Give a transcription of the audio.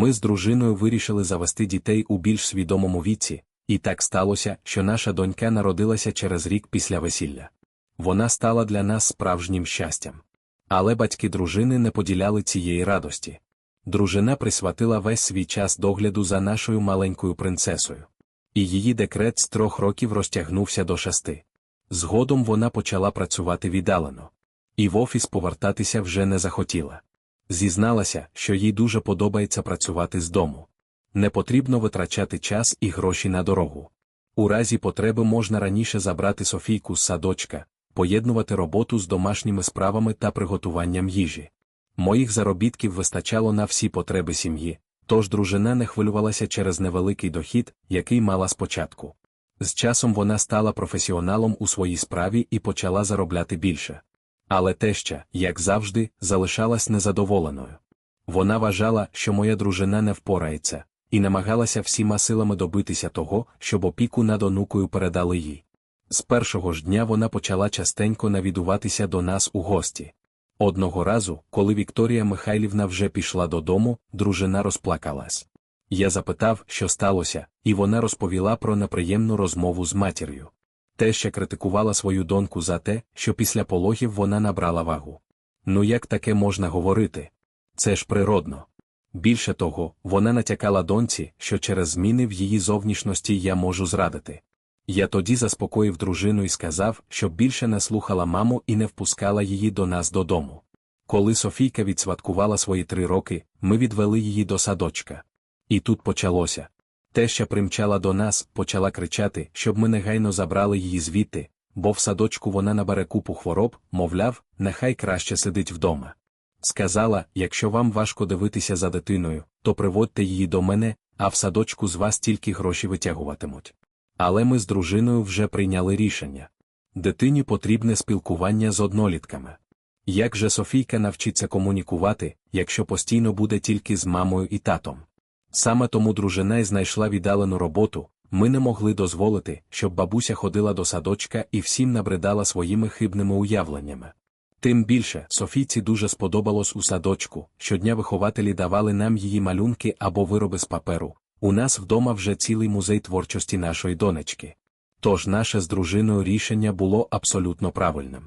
Ми з дружиною вирішили завести дітей у більш свідомому віці, і так сталося, що наша донька народилася через рік після весілля. Вона стала для нас справжнім щастям. Але батьки дружини не поділяли цієї радості. Дружина присвятила весь свій час догляду за нашою маленькою принцесою. І її декрет з трьох років розтягнувся до шести. Згодом вона почала працювати віддалено. І в офіс повертатися вже не захотіла. Зізналася, що їй дуже подобається працювати з дому. Не потрібно витрачати час і гроші на дорогу. У разі потреби можна раніше забрати Софійку з садочка, поєднувати роботу з домашніми справами та приготуванням їжі. Моїх заробітків вистачало на всі потреби сім'ї, тож дружина не хвилювалася через невеликий дохід, який мала спочатку. З часом вона стала професіоналом у своїй справі і почала заробляти більше. Але теща, як завжди, залишалась незадоволеною. Вона вважала, що моя дружина не впорається, і намагалася всіма силами добитися того, щоб опіку над онукою передали їй. З першого ж дня вона почала частенько навідуватися до нас у гості. Одного разу, коли Вікторія Михайлівна вже пішла додому, дружина розплакалась. Я запитав, що сталося, і вона розповіла про неприємну розмову з матір'ю. Теща критикувала свою доньку за те, що після пологів вона набрала вагу. Ну як таке можна говорити? Це ж природно. Більше того, вона натякала доньці, що через зміни в її зовнішності я можу зрадити. Я тоді заспокоїв дружину і сказав, щоб більше не слухала маму і не впускала її до нас додому. Коли Софійка відсвяткувала свої три роки, ми відвели її до садочка. І тут почалося. Теща примчала до нас, почала кричати, щоб ми негайно забрали її звідти, бо в садочку вона набере купу хвороб, мовляв, нехай краще сидить вдома. Сказала, якщо вам важко дивитися за дитиною, то приводьте її до мене, а в садочку з вас тільки гроші витягуватимуть. Але ми з дружиною вже прийняли рішення. Дитині потрібне спілкування з однолітками. Як же Софійка навчиться комунікувати, якщо постійно буде тільки з мамою і татом? Саме тому дружина й знайшла віддалену роботу, ми не могли дозволити, щоб бабуся ходила до садочка і всім набридала своїми хибними уявленнями. Тим більше Софійці дуже сподобалось у садочку, щодня вихователі давали нам її малюнки або вироби з паперу. У нас вдома вже цілий музей творчості нашої донечки. Тож наше з дружиною рішення було абсолютно правильним.